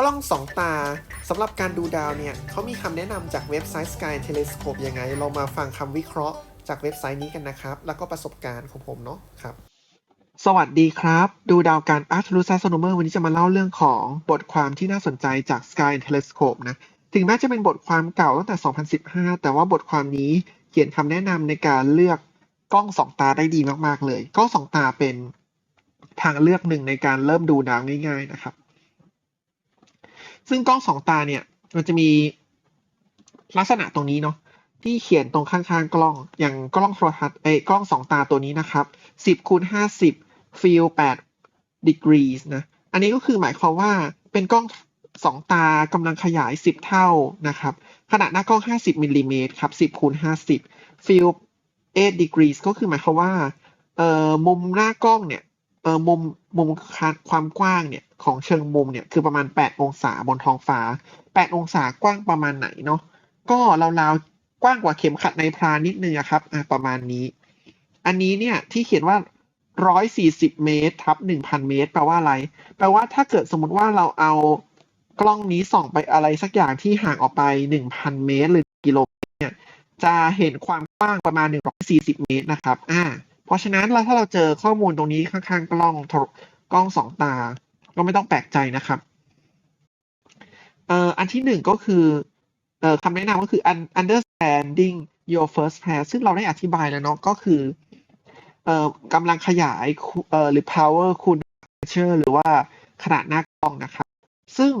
กล้องสองตาสำหรับการดูดาวเนี่ยเขามีคำแนะนำจากเว็บไซต์ Sky Telescope ยังไง เรามาฟังคำวิเคราะห์จากเว็บไซต์นี้กันนะครับ แล้วก็ประสบการณ์ของผมเนาะครับ สวัสดีครับ ดูดาวการ a r t h r u s Astronomer วันนี้จะมาเล่าเรื่องของบทความที่น่าสนใจจาก Sky Telescope นะ ถึงแม้จะเป็นบทความเก่าตั้งแต่ 2015 แต่ว่าบทความนี้เขียนคำแนะนำในการเลือกกล้องสองตาได้ดีมากๆเลย กล้องสองตาเป็นทางเลือกหนึ่งในการเริ่มดูดาวง่าย ๆ นะครับ ซึ่งกล้องสองตาเนี่ย มันจะมีลักษณะตรงนี้เนาะที่เขียนตรงข้างๆกล้องอย่างกล้องโทรทัศน์เอ้กล้องสองตาตัวนี้นะครับ10คูณ50ฟิล8 degrees นะ อันนี้ก็คือหมายความว่าเป็นกล้องสองตากำลังขยาย 10 เท่านะครับ ขนาดหน้ากล้อง 50มิลลิเมตรครับ 10คูณ50ฟิล8 degrees ก็คือหมายความว่าเอ่อมุมหน้ากล้องเนี่ย ออมุมมุมความกว้างเนี่ยของเชิงมุมเนี่ยคือประมาณ 8 องศาบนท้องฟ้า 8 องศากว้างประมาณไหนเนาะก็ราวๆกว้างกว่าเข็มขัดในพรานนิดนึงครับอะประมาณนี้ อันนี้เนี่ยที่เขียนว่า 140 เมตรทับ 1,000 เมตร แปลว่าอะไร แปลว่าถ้าเกิดสมมติว่าเราเอากล้องนี้ส่องไปอะไรสักอย่างที่ห่างออกไป 1,000 เมตร หรือกิโลเมตรเนี่ยจะเห็นความกว้างประมาณ 140 เมตรนะครับอ่า เพราะฉะนั้นเราถ้าเราเจอข้อมูลตรงนี้ข้างๆ กล้องกล้องสองตา ก็ไม่ต้องแปลกใจนะครับเอ่ออันที่หนึ่งก็คือเอ่อคำแนะนำก็คือ understanding your first pass ซึ่งเราได้อธิบายแล้วเนาะก็คือเอ่อกำลังขยายคูเอ่อหรือ power คูณ aperture หรือว่าขนาดหน้ากล้องนะครับ ซึ่ง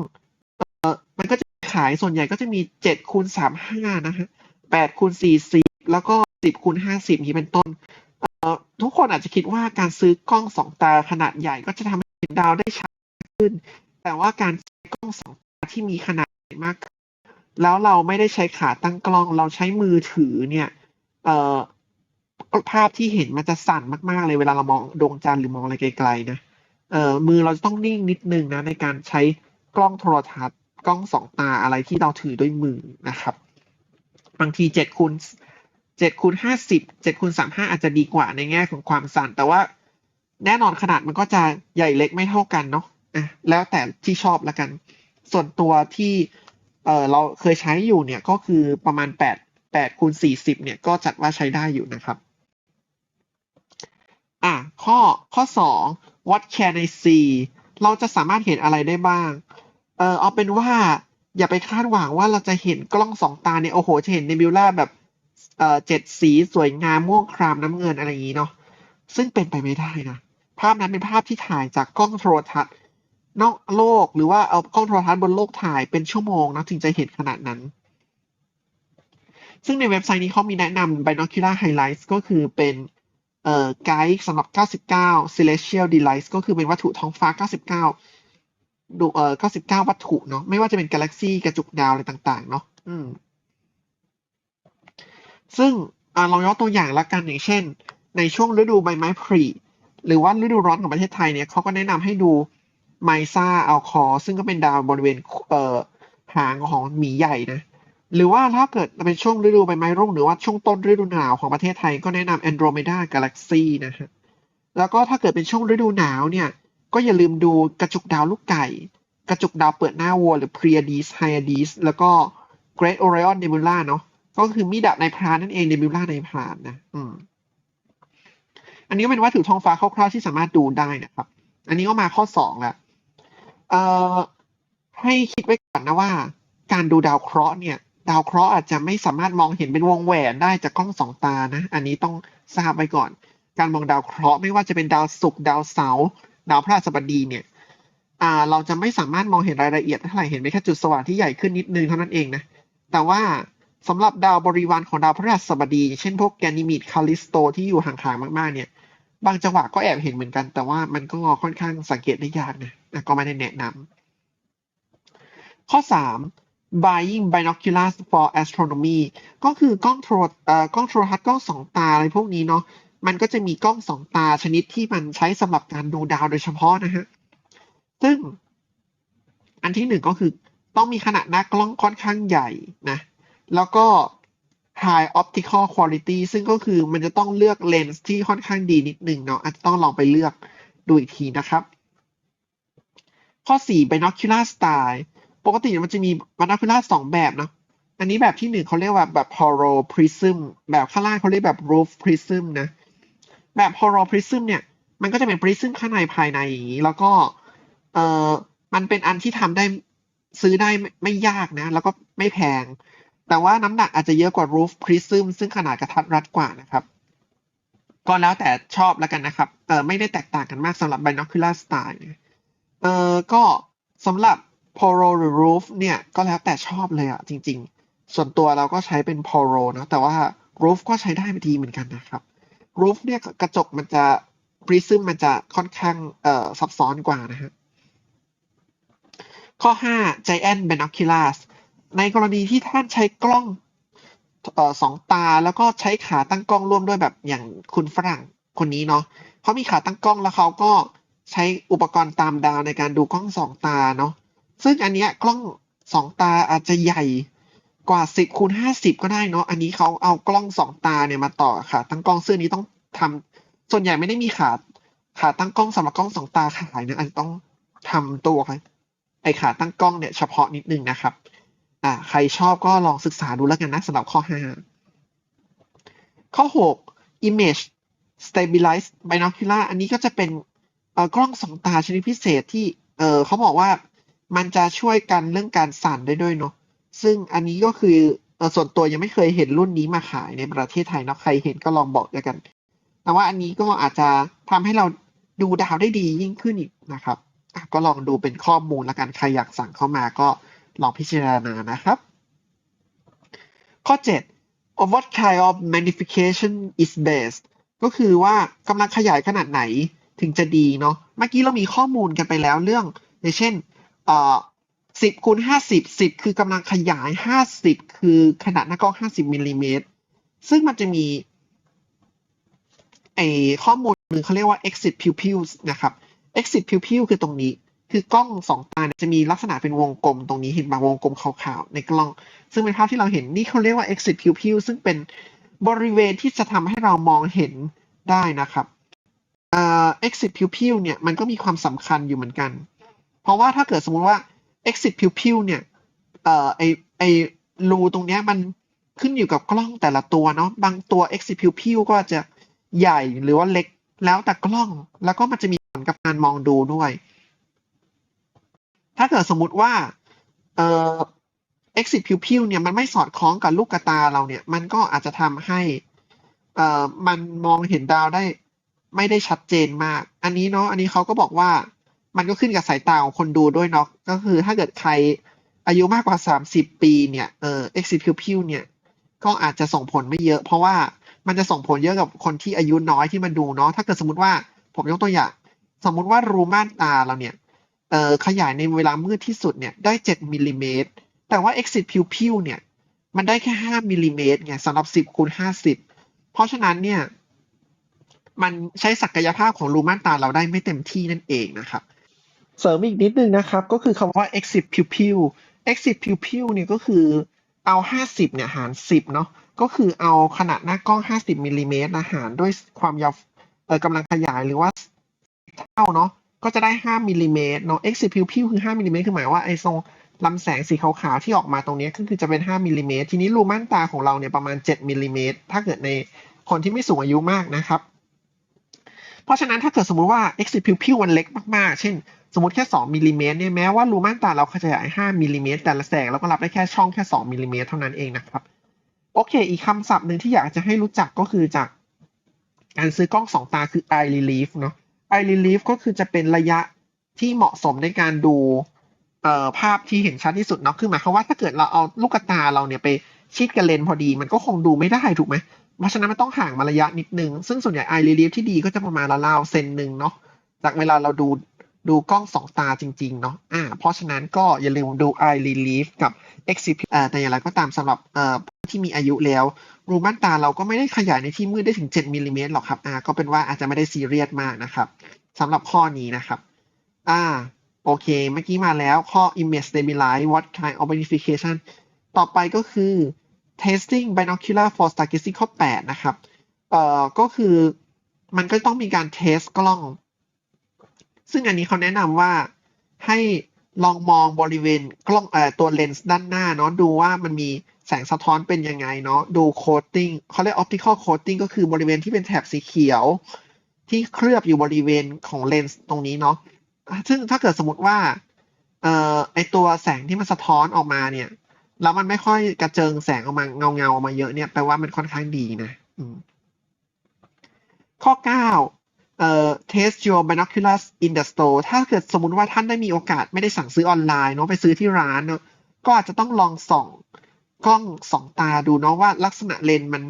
เอ่อมันก็จะขายส่วนใหญ่ก็จะมี7คูณ35นะฮะ8คูณ40 แล้วก็ 10คูณ50นี้เป็นต้น ทุกคนอาจจะคิดว่าการซื้อกล้องสองตาขนาดใหญ่ก็จะทำให้เห็นดาวได้ชัดขึ้น แต่ว่าการใช้กล้องสองตาที่มีขนาดใหญ่มากแล้วเราไม่ได้ใช้ขาตั้งกล้อง เราใช้มือถือเนี่ยเอ่อภาพที่เห็นมันจะสั่นมากๆ เลยเวลาเรามองดวงจันทร์หรือมองอะไรไกลๆนะเอ่อมือเราจะต้องนิ่งนิดนึงนะในการใช้กล้องโทรทัศน์ กล้องสองตาอะไรที่เราถือด้วยมือนะครับ บางทีเจ็ดคูณ เจ็ดคูณห้าสิบเจ็ดคูณสามห้าอาจจะดีกว่าในแง่ของความสั่น แต่ว่าแน่นอนขนาดมันก็จะใหญ่เล็กไม่เท่ากันเนาะอะแล้วแต่ที่ชอบละกัน ส่วนตัวที่เออเราเคยใช้อยู่เนี่ยก็คือประมาณแปดแปดคูณสี่สิบเนี่ยก็จัดว่าใช้ได้อยู่นะครับอะข้อข้อสอง what can I see เราจะสามารถเห็นอะไรได้บ้าง เออเอาเป็นว่าอย่าไปคาดหวังว่าเราจะเห็นกล้องสองตาเนี่ยโอ้โหจะเห็นเนบิวล่าแบบ เอ่อเจ็ดสีสวยงามม่วงครามน้ำเงินอะไรอย่างนี้เนาะซึ่งเป็นไปไม่ได้นะภาพนั้นเป็นภาพที่ถ่ายจากกล้องโทรทัศน์นอกโลกหรือว่าเอากล้องโทรทัศน์บนโลกถ่ายเป็นชั่วโมงนะถึงจะเห็นขนาดนั้น ซึ่งในเว็บไซต์นี้เขามีแนะนำ binocular highlights ก็คือเป็นเอ่อไกด์สำหรับ 99 celestial delights ก็คือเป็นวัตถุท้องฟ้า 99ดูเอ่อ99 วัตถุเนาะไม่ว่าจะเป็นกาแล็กซี่กระจุกดาวอะไรต่าง ๆ เนาะอืม ซึ่งเรายกตัวอย่างละกันอย่างเช่น ในช่วงฤดูใบไม้ผลิหรือว่าฤดูร้อนของประเทศไทยเนี่ยเขาก็แนะนำให้ดูไมซ่าอัลคอซึ่งก็เป็นดาวบริเวณเอ่อหางของหมีใหญ่นะหรือว่าถ้าเกิดเป็นช่วงฤดูใบไม้ร่วงหรือว่าช่วงต้นฤดูหนาวของประเทศไทยก็แนะนำ Andromeda Galaxy นะฮะแล้วก็ถ้าเกิดเป็นช่วงฤดูหนาวเนี่ย ก็อย่าลืมดูกระจุกดาวลูกไก่ กระจุกดาวเปิดหน้าวัวหรือ Pleiades Hyades แล้วก็ Great Orion Nebula เนาะ ก็คือมีดาบในพรานนั่นเอง Nebula ในพรานนะอืมอันนี้ก็เป็นวัตถุท้องฟ้าคร่าวๆที่สามารถดูได้นะครับ อันนี้ก็มาข้อสองแล้วเอ่อให้คิดไว้ก่อนนะว่า การดูดาวเคราะห์เนี่ย ดาวเคราะห์อาจจะไม่สามารถมองเห็นเป็นวงแหวนได้จากกล้องสองตานะ อันนี้ต้องทราบไว้ก่อน การมองดาวเคราะห์ไม่ว่าจะเป็นดาวศุกร์ดาวเสาร์ดาวพฤหัสบดีเนี่ย อ่า เราจะไม่สามารถมองเห็นรายละเอียดเท่าไหร่เห็นไปแค่จุดสว่างที่ใหญ่ขึ้นนิดนึงเท่านั้นเองนะ แต่ว่า สำหรับดาวบริวารของดาวพฤหัสบดี เช่นพวกแกนิมีดคาลิสโตที่อยู่ห่างๆมากๆเนี่ย บางจังหวะก็แอบเห็นเหมือนกัน แต่ว่ามันก็ค่อนข้างสังเกตได้ยากนะก็ไม่ได้แนะนำข้อสาม buying binoculars for astronomy ก็คือกล้องโทรเอ่อกล้องโทรทัศน์กล้องสองตาอะไรพวกนี้เนาะมันก็จะมีกล้องสองตาชนิดที่มันใช้สำหรับการดูดาวโดยเฉพาะนะฮะซึ่งอันที่หนึ่งก็คือต้องมีขนาดหน้ากล้องค่อนข้างใหญ่นะ แล้วก็ high optical quality ซึ่งก็คือมันจะต้องเลือกเลนส์ที่ค่อนข้างดีนิดนึงเนาะอาจจะต้องลองไปเลือกดูอีกทีนะครับ ข้อ 4 binocular style ปกติมันจะมี binocular สองแบบเนาะอันนี้แบบที่หนึ่งเขาเรียกว่าแบบ holo prism แบบข้างล่างเขาเรียกแบบ roof prism นะแบบ holo prism เนี่ย มันก็จะเป็น prism ข้างในภายในอย่างนี้ แล้วก็เออมันเป็นอันที่ทำได้ซื้อได้ไม่ยากนะ แล้วก็ไม่แพง แต่ว่าน้ำหนักอาจจะเยอะกว่า roof prism ซึ่งขนาดกระทัดรัดกว่านะครับ ก็แล้วแต่ชอบแล้วกันนะครับเออไม่ได้แตกต่างกันมากสำหรับ binocular style นเออก็สำหรับ polo หรือ roof เนี่ยก็แล้วแต่ชอบเลยอะจริง ๆ ส่วนตัวเราก็ใช้เป็น polo นะแต่ว่า roof ก็ใช้ได้ดีเหมือนกันนะครับ roof เนี่ยกระจกมันจะ prism มันจะค่อนข้างเอ่อซับซ้อนกว่านะฮะข้อ 5 giant binoculars ในกรณีที่ท่านใช้กล้องออสองตาแล้วก็ใช้ขาตั้งกล้องร่วมด้วยแบบอย่างคุณฝรั่งคนนี้เนาะเขามีขาตั้งกล้องแล้วเขาก็ใช้อุปกรณ์ตามดาวในการดูกล้องสองตาเนาะซึ่งอันเนี้ยกล้องสองตาอาจจะใหญ่กว่า 10คูณ50 ก็ได้เนาะอันนี้เขาเอากล้องสองตาเนี่ยมาต่อขาตั้งกล้องซึ่งอันนี้ต้องทำส่วนใหญ่ไม่ได้มีขาขาตั้งกล้องสำหรับกล้องสองตาขายนะอาจจะต้องทำตัวไอขาตั้งกล้องเนี่ยเฉพาะนิดนึงนะครับ อ่าใครชอบก็ลองศึกษาดูแล้วกันนะสำหรับข้อ 5 ข้อ 6 image stabilized binocular อันนี้ก็จะเป็นกล้องสองตาชนิดพิเศษที่เเขาบอกว่ามันจะช่วยกันเรื่องการสั่นได้ด้วยเนาะซึ่งอันนี้ก็คืออส่วนตัวยังไม่เคยเห็นรุ่นนี้มาขายในประเทศไทยเนาะใครเห็นก็ลองบอกแล้วกันแต่ว่าอันนี้ก็อาจจะทำให้เราดูดาวได้ดียิ่งขึ้นอีกนะครับก็ลองดูเป็นข้อมูลแล้วกันใครอยากสั่งเข้ามาก็ ลองพิจารณานะครับ ข้อ 7 of what kind of magnification is best ก็คือว่ากำลังขยายขนาดไหนถึงจะดีเนาะเมื่อกี้เรามีข้อมูลกันไปแล้วเรื่องอย่างเช่นเอ่อ10คูณ50 10คือกำลังขยาย50คือขนาดหน้ากล้อง50มิลลิเมตรซึ่งมันจะมีไอข้อมูลหนึ่งเขาเรียกว่า exit pupils นะครับ exit pupil คือตรงนี้ คือกล้องสองตาเนี่ยจะมีลักษณะเป็นวงกลมตรงนี้เห็นบางวงกลมขาวๆในกล้อง ซึ่งเป็นภาพที่เราเห็นนี่เขาเรียกว่า exit pupil ซึ่งเป็นบริเวณที่จะทำให้เรามองเห็นได้นะครับเอ่อ exit pupil เนี่ยมันก็มีความสำคัญอยู่เหมือนกัน เพราะว่าถ้าเกิดสมมุติว่า exit pupil เนี่ยเอ่อไอไอรูตรงเนี้ยมันขึ้นอยู่กับกล้องแต่ละตัวเนาะบางตัว exit pupil ก็จะใหญ่หรือว่าเล็กแล้วแต่กล้องแล้วก็มันจะมีผลกับการมองดูด้วย ถ้าเกิดสมมติว่าเอ่อ exit pupil เนี่ยมันไม่สอดคล้องกับลูกตาเราเนี่ย มันก็อาจจะทำให้เอ่อมันมองเห็นดาวได้ไม่ได้ชัดเจนมาก อันนี้เนาะ อันนี้เขาก็บอกว่ามันก็ขึ้นกับสายตาของคนดูด้วยเนาะ ก็คือถ้าเกิดใครอายุมากกว่า 30 ปีเนี่ยเอ่อ exit pupil เนี่ยก็อาจจะส่งผลไม่เยอะ เพราะว่ามันจะส่งผลเยอะกับคนที่อายุน้อยที่มาดูเนาะ ถ้าเกิดสมมติว่าผมยกตัวอย่าง สมมุติว่ารูม่านตาเราเนี่ย ขยายในเวลามืดที่สุดเนี่ยได้ 7มิลลิเมตรแต่ว่า exit pupil เนี่ย มันได้แค่ 5มิลลิเมตรไงสำหรับ 10คูณ50 เพราะฉะนั้นเนี่ย มันใช้ศักยภาพของรูม่านตาเราได้ไม่เต็มที่นั่นเองนะครับ เสริมอีกนิดนึงนะครับ ก็คือคำว่า exit pupil exit pupil เนี่ยก็คือเอา 50 เนี่ยหาร 10 เนาะก็คือเอาขนาดหน้ากล้อง 50มิลลิเมตรหารด้วยความยาวเอ่อกำลังขยายหรือว่าเท่าเนาะ ก็จะได้ 5มิลลิเมตรเนาะ exit pupil คือ 5มิลลิเมตรคือหมายว่าไอ้ทรงลำแสงสีขาวๆที่ออกมาตรงนี้ก็คือจะเป็น 5มิลลิเมตรทีนี้รูม่านตาของเราเนี่ยประมาณ 7มิลลิเมตรถ้าเกิดในคนที่ไม่สูงอายุมากนะครับ เพราะฉะนั้นถ้าเกิดสมมุติว่า exit pupil มันเล็กมากๆ เช่น สมมติแค่ 2มิลลิเมตรเนี่ยแม้ว่ารูม่านตาเราขยาย5มิลลิเมตรแต่ละแสงเราก็รับได้แค่ช่องแค่2มิลลิเมตรเท่านั้นเองนะครับโอเค อีกคำศัพท์หนึ่งที่อยากจะให้รู้จักก็คือจากการซื้อกล้องสองตาคือ eye relief เนาะ eye relief ก็คือจะเป็นระยะที่เหมาะสมในการดูเอ่อภาพที่เห็นชัดที่สุดเนาะคือหมายความว่าถ้าเกิดเราเอาลูกตาเราเนี่ยไปชิดกับเลนพอดีมันก็คงดูไม่ได้ถูกไหมเพราะฉะนั้นมันต้องห่างมาระยะนิดนึง ซึ่งส่วนใหญ่ eye relief ที่ดีก็จะประมาณราวๆเซนหนึ่งเนาะจากเวลาเราดูดูกล้องสองตาจริงๆเนาะอ่าเพราะฉะนั้นก็อย่าลืมดู eye relief กับ exit อ่าแต่อย่างไรก็ตามสำหรับเอ่อที่มีอายุแล้ว รูม่านตาเราก็ไม่ได้ขยายในที่มืดได้ถึง 7มิลลิเมตรหรอกครับอ่าก็เป็นว่าอาจจะไม่ได้ซีเรียสมากนะครับสำหรับข้อนี้นะครับอ่าโอเค เมื่อกี้มาแล้วข้อ image stabilize what kind of magnification ต่อไปก็คือ testing binocular for stargazing ข้อ 8 นะครับ เอ่อ ก็คือมันก็ต้องมีการเทสกล้อง ซึ่งอันนี้เขาแนะนำว่าให้ลองมองบริเวณกล้องเอ่อตัวเลนส์ด้านหน้าเนาะดูว่ามันมี แสงสะท้อนเป็นยังไงเนาะดูโคตติ้งเขาเรียกออปติคอลโคตติ้งก็คือบริเวณที่เป็นแถบสีเขียว ที่เคลือบอยู่บริเวณของเลนส์ตรงนี้เนาะซึ่งถ้าเกิดสมมติว่าเอ่อไอตัวแสงที่มันสะท้อนออกมาเนี่ย แล้วมันไม่ค่อยกระเจิงแสงออกมาเงาเงาๆออกมาเยอะเนี่ยแปลว่ามันค่อนข้างดีนะข้อเก้าเอ่อ test your binoculars in the store ถ้าเกิดสมมติว่าท่านได้มีโอกาสไม่ได้สั่งซื้อออนไลน์เนาะไปซื้อที่ร้านเนาะก็อาจจะต้องลองส่อง กล้องสองตาดูเนาะว่าลักษณะเลนมัน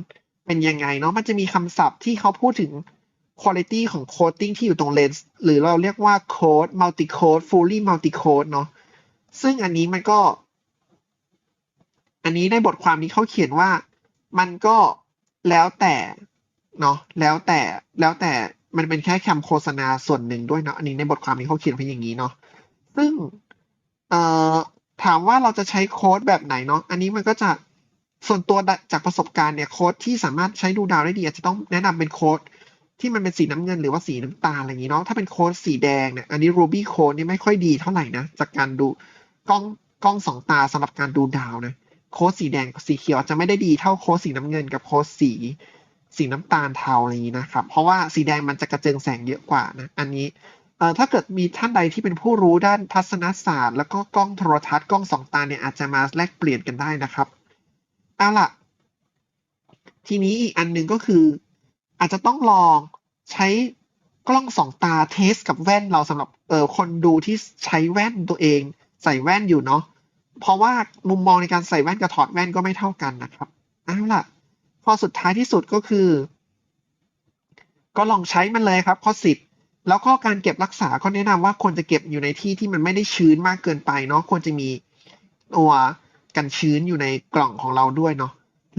เป็นยังไงเนาะมันจะมีคำศัพท์ที่เขาพูดถึง quality ของ coating ที่อยู่ตรงเลนส์หรือเราเรียกว่า code multi code fully multi code เนาะซึ่งอันนี้มันก็ อันนี้ในบทความนี้เขาเขียนว่ามันก็แล้วแต่เนาะแล้วแต่แล้วแต่มันเป็นแค่คำโฆษณาส่วนหนึ่งด้วยเนาะอันนี้ในบทความนี้เขาเขียนไว้อย่างนี้เนาะซึ่งเอ่อ ถามว่าเราจะใช้โค้ดแบบไหนเนาะ อันนี้มันก็จะส่วนตัวจากประสบการณ์เนี่ยโค้ดที่สามารถใช้ดูดาวได้ดีอาจจะต้องแนะนำเป็นโค้ดที่มันเป็นสีน้ำเงินหรือว่าสีน้ำตาลอะไรอย่างนี้เนาะถ้าเป็นโค้ดสีแดงเนี่ยอันนี้ Ruby Code นี่ไม่ค่อยดีเท่าไหร่นะ จากการดูกล้องกล้องสองตาสำหรับการดูดาวนะโค้ดสีแดงสีเขียวจะไม่ได้ดีเท่าโค้ดสีน้ำเงินกับโค้ดสีสีน้ำตาลเทาอะไรอย่างนี้นะครับ เพราะว่าสีแดงมันจะกระเจิงแสงเยอะกว่านะ อันนี้ ถ้าเกิดมีท่านใดที่เป็นผู้รู้ด้านทัศนศาสตร์ แล้วก็กล้องโทรทัศน์กล้องสองตาเนี่ยอาจจะมาแลกเปลี่ยนกันได้นะครับเอาล่ะ ทีนี้อีกอันหนึ่งก็คือ อาจจะต้องลองใช้กล้องสองตาเทสกับแว่นเราสำหรับเออคนดูที่ใช้แว่นตัวเอง ใส่แว่นอยู่เนาะเพราะว่ามุมมองในการใส่แว่นกับถอดแว่นก็ไม่เท่ากันนะครับเอาล่ะข้อสุดท้ายที่สุดก็คือ ก็ลองใช้มันเลยครับข้อสิบ แล้วก็การเก็บรักษาก็แนะนำว่าควรจะเก็บอยู่ในที่ที่มันไม่ได้ชื้นมากเกินไปเนาะควรจะมีตัวกันชื้นอยู่ในกล่องของเราด้วยเนาะ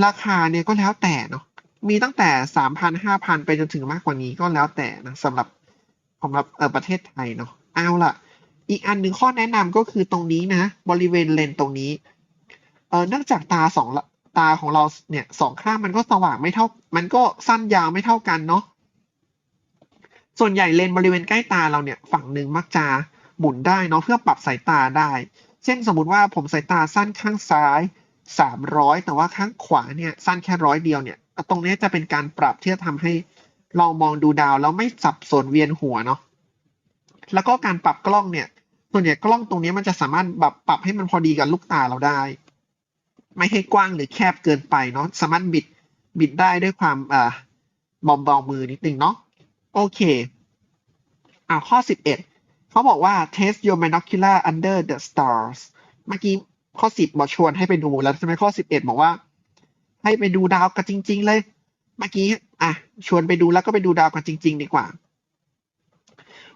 ราคาเนี่ยก็แล้วแต่เนาะมีตั้งแต่สามพันห้าพันไปจนถึงมากกว่านี้ก็แล้วแต่นะสำหรับสำหรับเออประเทศไทยเนาะเอาล่ะ อีกอันหนึ่งข้อแนะนำก็คือตรงนี้นะ บริเวณเลนตรงนี้เออเนื่องจากตาสองตาของเราเนี่ยสองข้างมันก็สว่างไม่เท่า มันก็สั้นยาวไม่เท่ากันเนาะ ส่วนใหญ่เลนบริเวณใกล้ตาเราเนี่ยฝั่งหนึ่งมักจะหมุนได้เนาะเพื่อปรับสายตาได้ เช่นสมมติว่าผมสายตาสั้นข้างซ้ายสามร้อยแต่ว่าข้างขวาเนี่ยสั้นแค่ร้อยเดียวเนี่ยตรงนี้จะเป็นการปรับที่จะทำให้เรามองดูดาวแล้วไม่สับสนเวียนหัวเนาะแล้วก็การปรับกล้องเนี่ยส่วนใหญ่กล้องตรงนี้มันจะสามารถแบบปรับให้มันพอดีกับลูกตาเราได้ ไม่ให้กว้างหรือแคบเกินไปเนาะสามารถบิดบิดได้ด้วยความเอ่อเบาๆมือนิดนึงเนาะ โอเค อ่าข้อสิบเอ็ดเขาบอกว่า test your binocular under the stars เมื่อกี้ข้อสิบบอกชวนให้ไปดูแล้วใช่ไหมข้อสิบเอ็ดบอกว่า ให้ไปดูดาวกันจริง ๆ เลย เมื่อกี้อะชวนไปดูแล้วก็ไปดูดาวกันจริง ๆ ดีกว่า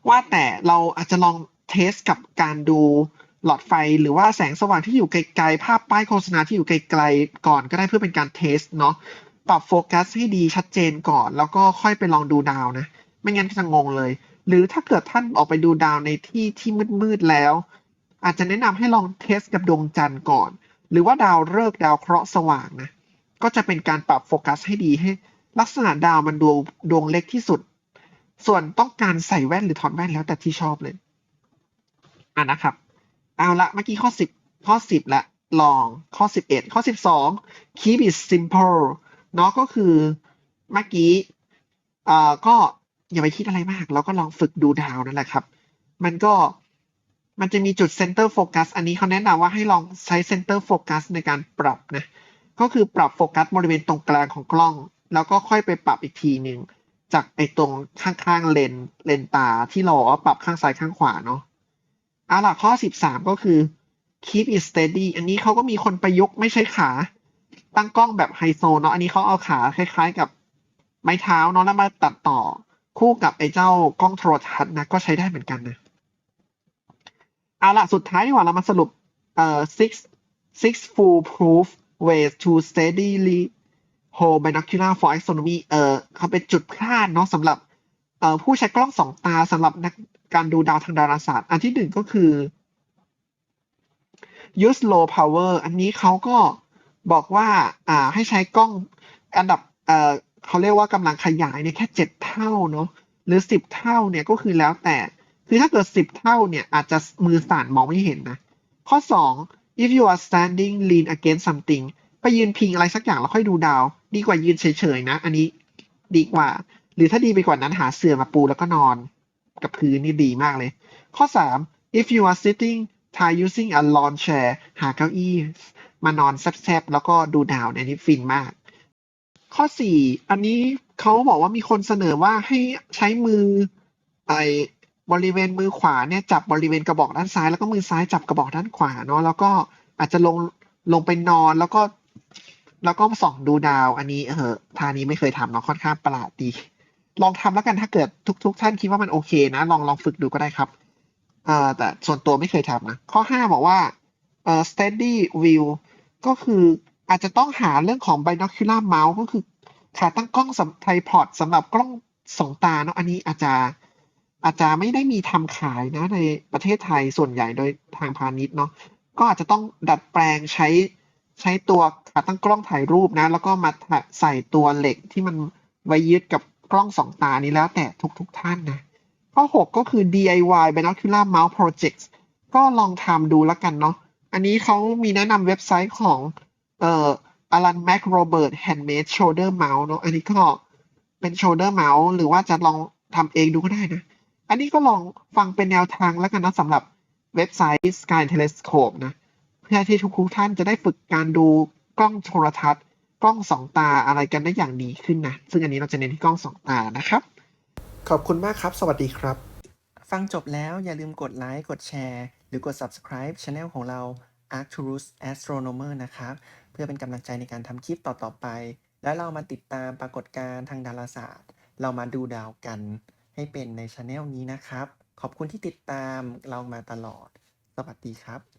ว่าแต่เราอาจจะลองเทสกับการดูหลอดไฟหรือว่าแสงสว่างที่อยู่ไกลๆ ภาพป้ายโฆษณาที่อยู่ไกลๆ ก่อนก็ได้เพื่อเป็นการเทสเนาะปรับโฟกัสให้ดีชัดเจนก่อน แล้วก็ค่อยไปลองดูดาวนะ ไม่งั้นจะงงเลย หรือถ้าเกิดท่านออกไปดูดาวในที่ที่มืดๆแล้ว อาจจะแนะนำให้ลองเทสกับดวงจันทร์ก่อน หรือว่าดาวฤกษ์ดาวเคราะห์สว่างนะ ก็จะเป็นการปรับโฟกัสให้ดีให้ ลักษณะดาวมันดวงดวงเล็กที่สุด ส่วนต้องการใส่แว่นหรือถอดแว่นแล้วแต่ที่ชอบเลยอะนะครับ เอาละเมื่อกี้ข้อสิบข้อสิบละลองข้อสิบเอ็ดข้อสิบสอง keep it simple เนาะก็คือเมื่อกี้อ่อก็ อย่าไปคิดอะไรมากเราก็ลองฝึกดูดาวนั่นแหละครับ มันก็มันจะมีจุด center focus อันนี้เขาแนะนำว่าให้ลองใช้ center focus ในการปรับนะ ก็คือปรับโฟกัสบริเวณตรงกลางของกล้อง แล้วก็ค่อยไปปรับอีกทีหนึ่งจากไอ้ตรงข้างๆเลนเลนตาที่เราปรับข้างซ้ายข้างขวาเนาะเอาล่ะข้อสิบสามก็คือ keep it steady อันนี้เขาก็มีคนประยุกต์ไม่ใช้ขา ตั้งกล้องแบบไฮโซเนาะ อันนี้เขาเอาขาคล้ายๆกับไม้เท้าเนาะแล้วมาตัดต่อ คู่กับไอ้เจ้ากล้องโทรทัศน์นะก็ใช้ได้เหมือนกันนะ เอาละสุดท้ายดีกว่าเรามาสรุปเอ่อ six six foolproof ways to steadily hold binocular for astronomy เอ่อเขาเป็นจุดพลาดเนาะสำหรับเอ่อผู้ใช้กล้องสองตาสำหรับนักการดูดาวทางดาราศาสตร์ อันที่หนึ่งก็คือ use low power อันนี้เขาก็บอกว่าอ่าให้ใช้กล้องอันดับเอ่อ เขาเรียกว่ากำลังขยายเนี่ยแค่เจ็ดเท่าเนาะหรือสิบเท่าเนี่ยก็คือแล้วแต่คือถ้าเกิดสิบเท่าเนี่ยอาจจะมือสั่นมองไม่เห็นนะ ข้อสอง if you are standing lean against something ไปยืนพิงอะไรสักอย่างแล้วค่อยดูดาว ดีกว่ายืนเฉยๆนะ อันนี้ดีกว่า หรือถ้าดีไปกว่านั้นหาเสื่อมาปูแล้วก็นอน กับพื้นนี่ดีมากเลย ข้อสาม if you are sitting try using a lawn chair หาเก้าอี้มานอนแซบๆแล้วก็ดูดาวเนี่ยอันนี้ฟินมาก ข้อสี่อันนี้เขาบอกว่ามีคนเสนอว่าให้ใช้มือไอบริเวณมือขวาเนี่ยจับบริเวณกระบอกด้านซ้าย แล้วก็มือซ้ายจับกระบอกด้านขวาเนาะแล้วก็อาจจะลงลงไปนอนแล้วก็ แล้วก็ส่องดูดาว อันนี้เออท่านี้ไม่เคยทำเนาะค่อนข้างประหลาดดี ลองทำแล้วกันถ้าเกิดทุกๆท่านคิดว่ามันโอเคนะลองลองฝึกดูก็ได้ครับเอ่อแต่ส่วนตัวไม่เคยทำนะข้อห้าบอกว่าเอ่อ steady view ก็คือ อาจจะต้องหาเรื่องของ binocular mount ก็คือขาตั้งกล้องสำไทพอดสำหรับกล้องสองตาเนาะอันนี้อาจจะอาจจะไม่ได้มีทำขายนะในประเทศไทยส่วนใหญ่โดยทางพาณิชย์เนาะก็อาจจะต้องดัดแปลงใช้ใช้ตัวขาตั้งกล้องถ่ายรูปนะ แล้วก็มาใส่ตัวเหล็กที่มันไว้ยึดกับกล้องสองตานี้แล้วแต่ทุกๆท่านนะ ข้อ 6 ก็คือ DIY binocular mount projects ก็ลองทำดูแล้วกันเนาะอันนี้เขามีแนะนำเว็บไซต์ของ เอ่อ Alan Mac Robert Handmade Shoulder Mount เนาะอันนี้ก็เป็น shoulder mount หรือว่าจะลองทำเองดูก็ได้นะ อันนี้ก็ลองฟังเป็นแนวทางแล้วกันนะสำหรับเว็บไซต์ Sky Telescope นะ เพื่อที่ทุกๆท่านจะได้ฝึกการดูกล้องโทรทัศน์ กล้องสองตาอะไรกันได้อย่างดีขึ้นนะ ซึ่งอันนี้เราจะเน้นที่กล้องสองตานะครับ ขอบคุณมากครับ สวัสดีครับ ฟังจบแล้วอย่าลืมกดไลค์กดแชร์ หรือกด subscribe Channel ของเรา Arcturus Astronomer นะครับเพื่อเป็นกำลังใจในการทำคลิปต่อๆไป แล้วเรามาติดตามปรากฏการณ์ทางดาราศาสตร์ เรามาดูดาวกันให้เป็นในช anel นี้นะครับ ขอบคุณที่ติดตามเรามาตลอด สวัสดีครับ